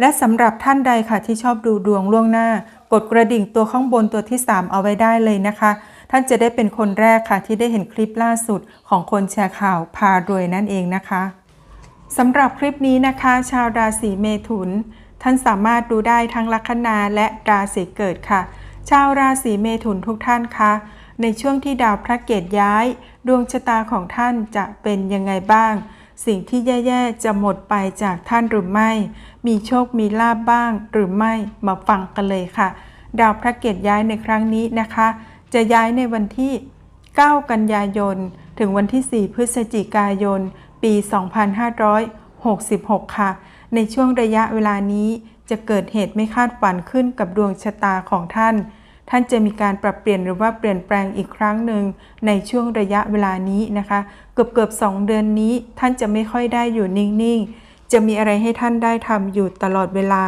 และสำหรับท่านใดค่ะที่ชอบดูดวงล่วงหน้า กดกระดิ่งตัวข้างบนตัวที่ 3 เอาไว้ได้เลยนะคะ ท่านจะได้เป็นคนแรกค่ะที่ได้เห็นคลิปล่าสุดของคนแชร์ข่าวพารวยนั่นเองนะคะสำหรับคลิปนี้นะคะ ชาวราศีเมถุน ท่านสามารถดูได้ทั้งลัคนาและราศีเกิดค่ะ ชาวราศีเมถุนทุกท่านคะในช่วงที่ดาวพระเกตย้าย ดวงชะตาของท่านจะเป็นยังไงบ้าง สิ่งที่แย่ๆ จะหมดไปจากท่านหรือไม่ มีโชคมีลาบบ้างหรือไม่มาฟังกันเลยค่ะ ดาวพระเกตย้ายในครั้งนี้นะคะ จะย้ายในวันที่ 9 กันยายน ถึงวันที่ 4 พฤศจิกายน ปี 2566 ค่ะ ในช่วงระยะเวลานี้จะเกิดเหตุไม่คาดฝันขึ้นกับดวงชะตาของท่าน ท่านจะมีการปรับเปลี่ยนหรือว่าเปลี่ยนแปลงอีกครั้งหนึ่งในช่วงระยะเวลานี้นะคะ เกือบเกือบสองเดือนนี้ ท่านจะไม่ค่อยได้อยู่นิ่งๆ จะมีอะไรให้ท่านได้ทำอยู่ตลอดเวลา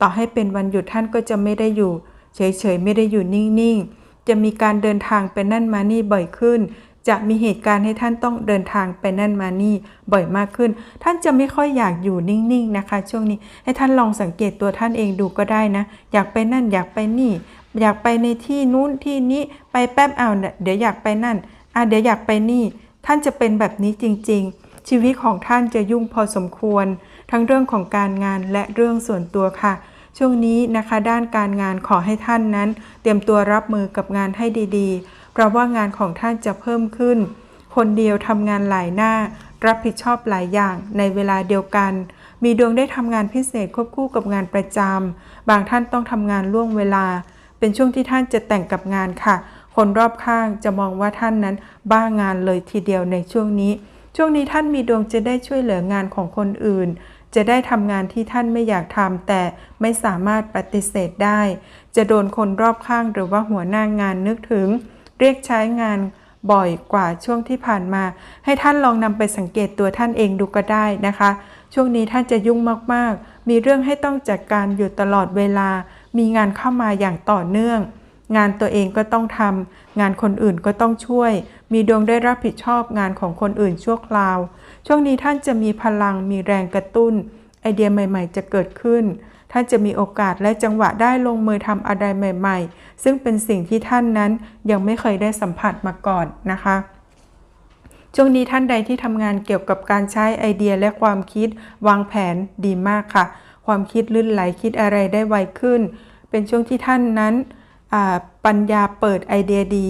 ต่อให้เป็นวันหยุดท่านก็จะไม่ได้อยู่ เฉยๆ ไม่ได้อยู่นิ่งๆ จะมีการเดินทางไปนั่นมานี่บ่อยขึ้นจะมีเหตุการณ์ให้ท่านต้องเดินทางไปนั่นมานี่บ่อยมากขึ้น ท่านจะไม่ค่อยอยากอยู่นิ่งๆนะคะ ช่วงนี้ให้ท่านลองสังเกตตัวท่านเองดูก็ได้นะ อยากไปนั่นอยากไปนี่ อยากไปในที่นู้นที่นี้ไปแป๊บเอาเนี่ยเดี๋ยวอยากไปนั่นอะเดี๋ยวอยากไปนี่ ท่านจะเป็นแบบนี้จริง ๆ ชีวิตของท่านจะยุ่งพอสมควร ทั้งเรื่องของการงานและเรื่องส่วนตัวค่ะ ช่วงนี้นะคะด้านการงานขอให้ท่านนั้น เตรียมตัวรับมือกับงานให้ดีๆ เพราะว่างานของท่านจะเพิ่มขึ้น คนเดียวทำงานหลายหน้า รับผิดชอบหลายอย่างในเวลาเดียวกันมีดวงได้ทำงานพิเศษควบคู่กับงานประจำ บางท่านต้องทำงานล่วงเวลา เป็นช่วงที่ท่านจะแต่งกับงานค่ะ คนรอบข้างจะมองว่าท่านนั้นบ้างานเลยทีเดียวในช่วงนี้ ช่วงนี้ท่านมีดวงจะได้ช่วยเหลืองานของคนอื่น จะได้ทำงานที่ท่านไม่อยากทำแต่ไม่สามารถปฏิเสธได้ จะโดนคนรอบข้างหรือว่าหัวหน้างานนึกถึง เรียกใช้งานบ่อยกว่าช่วงที่ผ่านมา ให้ท่านลองนำไปสังเกตตัวท่านเองดูก็ได้นะคะ ช่วงนี้ท่านจะยุ่งมากๆ มีเรื่องให้ต้องจัดการอยู่ตลอดเวลา มีงานเข้ามาอย่างต่อเนื่อง งานตัวเองก็ต้องทำงานคนอื่นก็ต้องช่วย มีดวงได้รับผิดชอบงานของคนอื่นชั่วคราว ช่วงนี้ท่านจะมีพลังมีแรงกระตุ้น ไอเดียใหม่ ๆ จะเกิดขึ้น ท่านจะมีโอกาสและจังหวะได้ลงมือทำอะไรใหม่ ๆ ซึ่งเป็นสิ่งที่ท่านนั้นยังไม่เคยได้สัมผัสมาก่อนนะคะช่วงนี้ท่านใดที่ทำงานเกี่ยวกับการใช้ไอเดียและความคิดวางแผนดีมากค่ะ ความคิดลื่นไหลคิดอะไรได้ไวขึ้น เป็นช่วงที่ท่านนั้นปัญญาเปิดไอเดียดี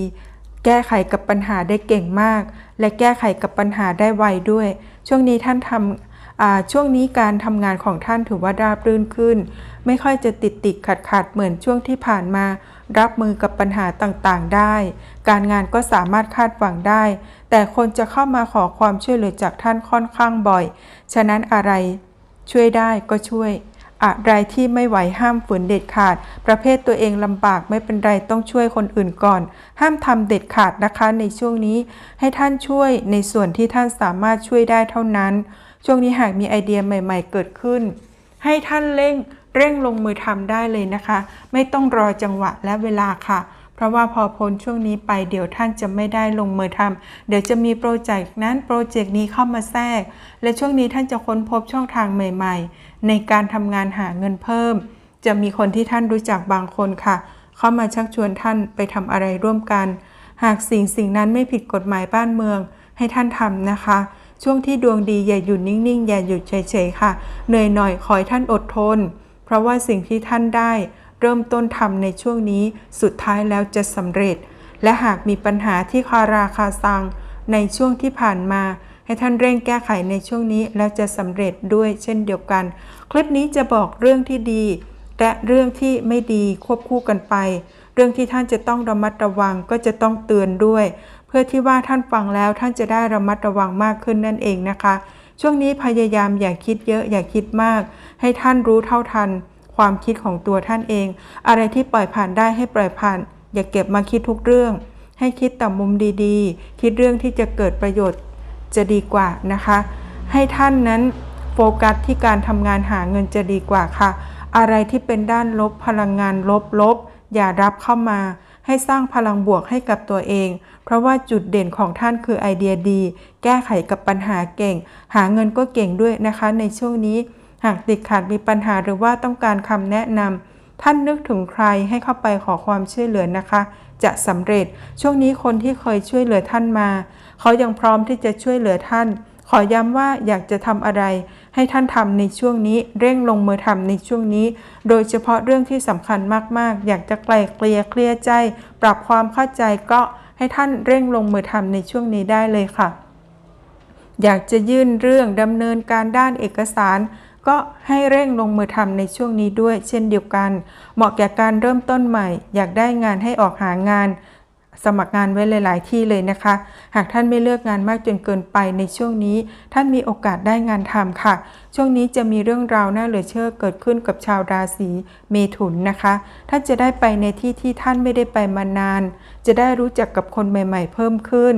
แก้ไขกับปัญหาได้เก่งมาก และแก้ไขกับปัญหาได้ไวด้วย ช่วงนี้ท่านทำช่วงนี้การทำงานของท่านถือว่าราบรื่นขึ้น ไม่ค่อยจะติดติดขัดขัดเหมือนช่วงที่ผ่านมา รับมือกับปัญหาต่างๆได้ การงานก็สามารถคาดหวังได้ แต่คนจะเข้ามาขอความช่วยเหลือจากท่านค่อนข้างบ่อย ฉะนั้นอะไร ช่วยได้ก็ช่วย อะไรที่ไม่ไหวห้ามฝืนเด็ดขาด ประเภทตัวเองลำบากไม่เป็นไรต้องช่วยคนอื่นก่อน ห้ามทำเด็ดขาดนะคะในช่วงนี้ ให้ท่านช่วยในส่วนที่ท่านสามารถช่วยได้เท่านั้น ช่วงนี้หากมีไอเดียใหม่ ๆ เกิดขึ้น ให้ท่านเร่งเร่งลงมือทำได้เลยนะคะ ไม่ต้องรอจังหวะและเวลาค่ะ เพราะว่าพอพ้นช่วงนี้ไปเดี๋ยวท่านจะไม่ได้ลงมือทำเดี๋ยวจะมีโปรเจกต์นั้นโปรเจกต์นี้เข้ามาแทรก และช่วงนี้ท่านจะค้นพบช่องทางใหม่ ๆ ในการทำงานหาเงินเพิ่ม จะมีคนที่ท่านรู้จักบางคนค่ะ เข้ามาชักชวนท่านไปทำอะไรร่วมกัน หากสิ่งสิ่งนั้นไม่ผิดกฎหมายบ้านเมือง ให้ท่านทำนะคะ ช่วงที่ดวงดีอย่าหยุดนิ่งๆ อย่าหยุดเฉยๆค่ะเหนื่อยหน่อยขอให้ท่านอดทน เพราะว่าสิ่งที่ท่านได้ เริ่มต้นทำในช่วงนี้สุดท้ายแล้วจะสำเร็จ และหากมีปัญหาที่คาราคาซังในช่วงที่ผ่านมา ให้ท่านเร่งแก้ไขในช่วงนี้แล้วจะสำเร็จด้วยเช่นเดียวกัน คลิปนี้จะบอกเรื่องที่ดี และเรื่องที่ไม่ดีควบคู่กันไป เรื่องที่ท่านจะต้องระมัดระวังก็จะต้องเตือนด้วย เพื่อที่ว่าท่านฟังแล้วท่านจะได้ระมัดระวังมากขึ้นนั่นเองนะคะ ช่วงนี้พยายามอย่าคิดเยอะอย่าคิดมาก ให้ท่านรู้เท่าทัน ความคิดของตัวท่านเอง อะไรที่ปล่อยผ่านได้ให้ปล่อยผ่าน อย่าเก็บมาคิดทุกเรื่อง ให้คิดแต่มุมดีๆ คิดเรื่องที่จะเกิดประโยชน์จะดีกว่านะคะ ให้ท่านนั้นโฟกัสที่การทำงานหาเงินจะดีกว่าค่ะ อะไรที่เป็นด้านลบพลังงานลบๆอย่ารับเข้ามา ให้สร้างพลังบวกให้กับตัวเอง เพราะว่าจุดเด่นของท่านคือไอเดียดี แก้ไขกับปัญหาเก่ง หาเงินก็เก่งด้วยนะคะในช่วงนี้ หากติดขัดมีปัญหาหรือว่าต้องการคำแนะนำท่านนึกถึงใครให้เข้าไปขอความช่วยเหลือนะคะ จะสำเร็จช่วงนี้คนที่เคยช่วยเหลือท่านมา เขายังพร้อมที่จะช่วยเหลือท่าน ขอย้ำว่าอยากจะทำอะไร ให้ท่านทำในช่วงนี้ เร่งลงมือทำในช่วงนี้ โดยเฉพาะเรื่องที่สำคัญมากๆ อยากจะไกลเกลี่ยเคลียร์ใจ ปรับความเข้าใจก็ให้ท่านเร่งลงมือทำในช่วงนี้ได้เลยค่ะอยากจะยื่นเรื่องดำเนินการด้านเอกสาร ก็ให้เร่งลงมือทำในช่วงนี้ด้วยเช่นเดียวกัน เหมาะแก่การเริ่มต้นใหม่ อยากได้งานให้ออกหางานสมัครงานไว้หลาย ๆ ที่เลยนะคะ หากท่านไม่เลือกงานมากจนเกินไปในช่วงนี้ ท่านมีโอกาสได้งานทำค่ะ ช่วงนี้จะมีเรื่องราวน่าเหลือเชื่อเกิดขึ้นกับชาวราศีเมถุนนะคะ ท่านจะได้ไปในที่ที่ท่านไม่ได้ไปมานาน จะได้รู้จักกับคนใหม่ ๆ เพิ่มขึ้น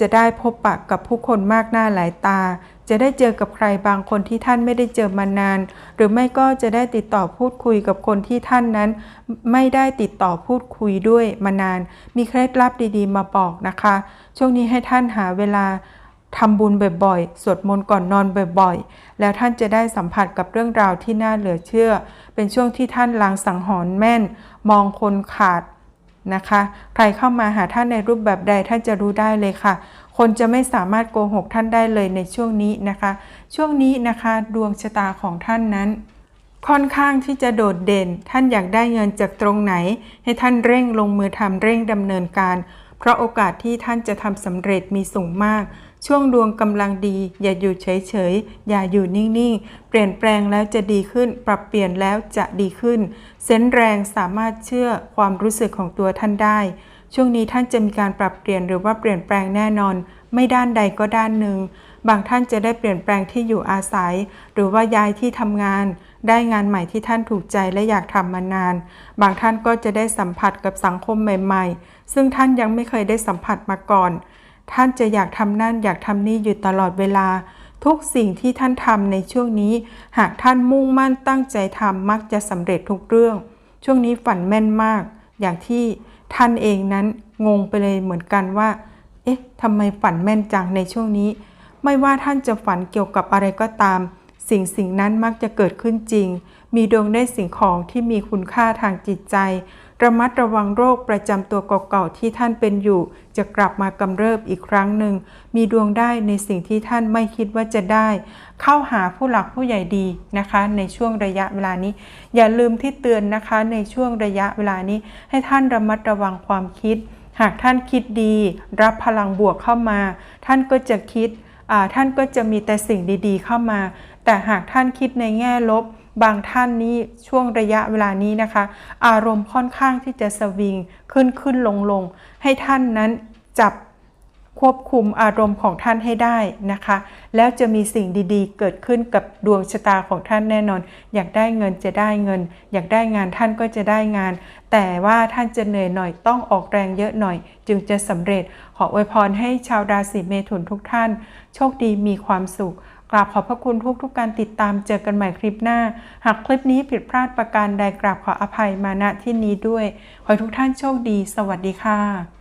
จะได้พบปะกับผู้คนมากหน้าหลายตา จะได้เจอกับใครบางคนที่ท่านไม่ได้เจอมานาน หรือไม่ก็จะได้ติดต่อพูดคุยกับคนที่ท่านนั้น ไม่ได้ติดต่อพูดคุยด้วยมานาน มีเคล็ดลับดีๆ มาบอกนะคะ ช่วงนี้ให้ท่านหาเวลาทำบุญบ่อยๆ สวดมนต์ก่อนนอนบ่อยๆ แล้วท่านจะได้สัมผัสกับเรื่องราวที่น่าเหลือเชื่อ เป็นช่วงที่ท่านลางสังหรณ์แม่น มองคนขาด นะคะ ใครเข้ามาหาท่านในรูปแบบใดท่านจะรู้ได้เลยค่ะ คนจะไม่สามารถโกหกท่านได้เลยในช่วงนี้นะคะ ช่วงนี้นะคะดวงชะตาของท่านนั้น ค่อนข้างที่จะโดดเด่น ท่านอยากได้เงินจากตรงไหน ให้ท่านเร่งลงมือทำเร่งดำเนินการ เพราะโอกาสที่ท่านจะทำสำเร็จมีสูงมาก ช่วงดวงกำลังดี อย่าอยู่เฉยๆ อย่าอยู่นิ่งๆ เปลี่ยนแปลงแล้วจะดีขึ้น ปรับเปลี่ยนแล้วจะดีขึ้น เซนแรงสามารถเชื่อความรู้สึกของตัวท่านได้ ช่วงนี้ท่านจะมีการปรับเปลี่ยนหรือว่าเปลี่ยนแปลงแน่นอน ไม่ด้านใดก็ด้านหนึ่ง บางท่านจะได้เปลี่ยนแปลงที่อยู่อาศัย หรือว่าย้ายที่ทำงาน ได้งานใหม่ที่ท่านถูกใจและอยากทำมานาน บางท่านก็จะได้สัมผัสกับสังคมใหม่ ๆ ซึ่งท่านยังไม่เคยได้สัมผัสมาก่อน ท่านจะอยากทำนั่นอยากทำนี่อยู่ตลอดเวลา ทุกสิ่งที่ท่านทำในช่วงนี้ หากท่านมุ่งมั่นตั้งใจทำมักจะสำเร็จทุกเรื่อง ช่วงนี้ฝันแม่นมาก อย่างที่ ท่านเองนั้นงงไปเลยเหมือนกันว่า เอ๊ะทำไมฝันแม่นจังในช่วงนี้ ไม่ว่าท่านจะฝันเกี่ยวกับอะไรก็ตาม สิ่งสิ่งนั้นมักจะเกิดขึ้นจริง มีดวงได้สิ่งของที่มีคุณค่าทางจิตใจ ระมัดระวังโรคประจำตัวเก่าๆที่ท่านเป็นอยู่ จะกลับมากำเริบอีกครั้งหนึ่ง มีดวงได้ในสิ่งที่ท่านไม่คิดว่าจะได้ เข้าหาผู้หลักผู้ใหญ่ดีนะคะ ในช่วงระยะเวลานี้ อย่าลืมที่เตือนนะคะในช่วงระยะเวลานี้ ให้ท่านระมัดระวังความคิด หากท่านคิดดี รับพลังบวกเข้ามา ท่านก็จะคิดท่านก็จะมีแต่สิ่งดีๆ เข้ามา แต่หากท่านคิดในแง่ลบ บางท่านนี้ช่วงระยะเวลานี้นะคะ อารมณ์ค่อนข้างที่จะสวิงขึ้นขึ้นลงลงให้ท่านนั้นจับควบคุมอารมณ์ของท่านให้ได้นะคะ แล้วจะมีสิ่งดีๆ เกิดขึ้นกับดวงชะตาของท่านแน่นอน อยากได้เงินจะได้เงิน อยากได้งานท่านก็จะได้งาน แต่ว่าท่านจะเหนื่อยหน่อยต้องออกแรงเยอะหน่อย จึงจะสำเร็จขออวยพรให้ชาวราศีเมถุนทุกท่าน โชคดีมีความสุข กราบขอบพระคุณทุกทุกการติดตามเจอกันใหม่คลิปหน้า หากคลิปนี้ผิดพลาดประการใดกราบขออภัยมาณที่นี้ด้วย ขอให้ทุกท่านโชคดี สวัสดีค่ะ